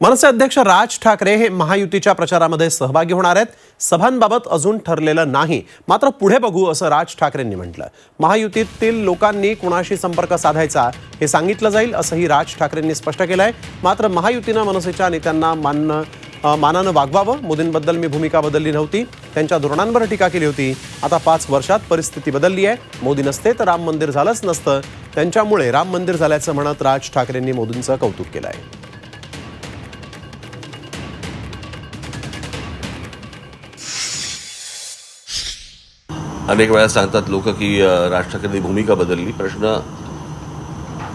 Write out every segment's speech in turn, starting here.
मनसे अध्यक्ष राज ठाकरे हे महायुतीच्या प्रचारामध्ये सहभागी होणार आहेत. सभांबाबत अजून ठरलेलं नाही. मात्र पुढे बघू असं राज ठाकरेंनी म्हटलं. महायुतीतील लोकांनी कुणाशी संपर्क साधायचा हे सांगितलं जाईल असंही राज ठाकरेंनी स्पष्ट केलं आहे मात्र महायुतीनं मनसेच्या नेत्यांना मानणं मानानं वागवावं. मोदींबद्दल मी भूमिका बदलली नव्हती. त्यांच्या धोरणांवर टीका केली होती. आता पाच वर्षात परिस्थिती बदलली आहे. मोदी नसते तर राम मंदिर झालंच नसतं. त्यांच्यामुळे राम मंदिर झाल्याचं म्हणत राज ठाकरेंनी मोदींचं कौतुक केलं आहे अनेक वेळा सांगतात लोक की राज ठाकरेंनी भूमिका बदलली. प्रश्न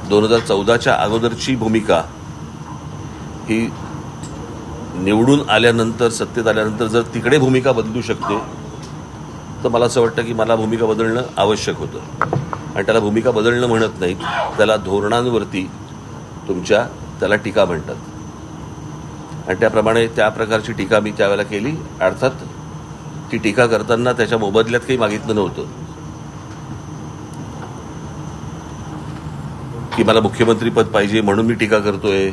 दोन हजार चौदाच्या अगोदरची भूमिका ही निवडून आल्यानंतर सत्तेत आल्यानंतर जर तिकडे भूमिका बदलू शकते तर मला असं वाटतं की मला भूमिका बदलणं आवश्यक होतं. आणि त्याला भूमिका बदलणं म्हणत नाहीत. त्याला धोरणांवरती तुमच्या त्याला टीका म्हणतात. आणि त्याप्रमाणे त्या प्रकारची टीका मी त्यावेळेला केली. अर्थात ती टीका करताना त्याच्या मोबदल्यात काही मागितलं नव्हतं. की मला मुख्यमंत्रीपद पाहिजे म्हणून मी टीका करतोय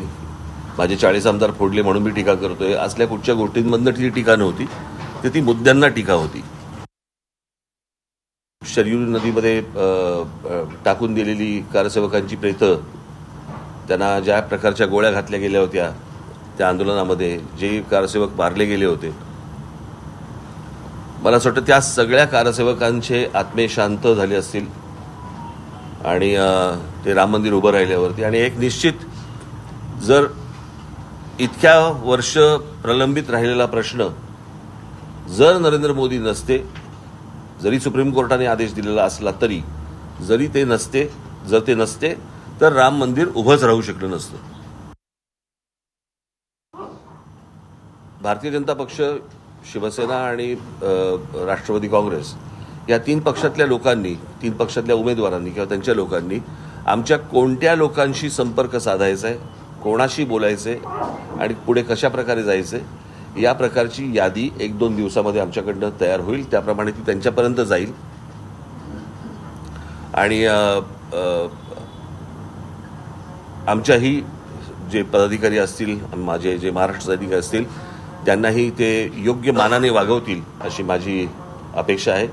माझे चाळीस आमदार फोडले म्हणून मी टीका करतोय असल्या कुठच्या गोष्टींमधनं ती टीका नव्हती तर ती मुद्द्यांना टीका होती. शरयू नदीमध्ये टाकून दिलेली कारसेवकांची प्रेतं त्यांना ज्या प्रकारच्या गोळ्या घातल्या गेल्या होत्या त्या आंदोलनामध्ये जे कारसेवक मारले गेले होते मला असं वाटतं त्या सगळ्या कारसेवकांचे आत्मे शांत झाले असतील. आणि ते राम मंदिर उभं राहिल्यावरती. आणि एक निश्चित जर इतक्या वर्ष प्रलंबित राहिलेला प्रश्न जर नरेंद्र मोदी नसते जरी सुप्रीम कोर्टाने आदेश दिलेला असला तरी जरी ते नसते जर ते नसते तर राम मंदिर उभंच राहू शकलं नसतं. भारतीय जनता पक्ष शिवसेना आणि राष्ट्रवादी काँग्रेस या तीन पक्षातल्या लोकांनी तीन पक्षातल्या उमेदवारांनी किंवा त्यांच्या लोकांनी आमच्या कोणत्या लोकांशी संपर्क साधायचा आहे कोणाशी बोलायचे आणि पुढे कशा प्रकारे जायचे या प्रकारची यादी एक दोन दिवसामध्ये आमच्याकडनं तयार होईल. त्याप्रमाणे ती त्यांच्यापर्यंत जाईल. आणि आमच्याही जे पदाधिकारी असतील माझे जे महाराष्ट्र अधिकारी असतील त्यांनाही ते योग्य मानाने वागवतील अशी माझी अपेक्षा आहे.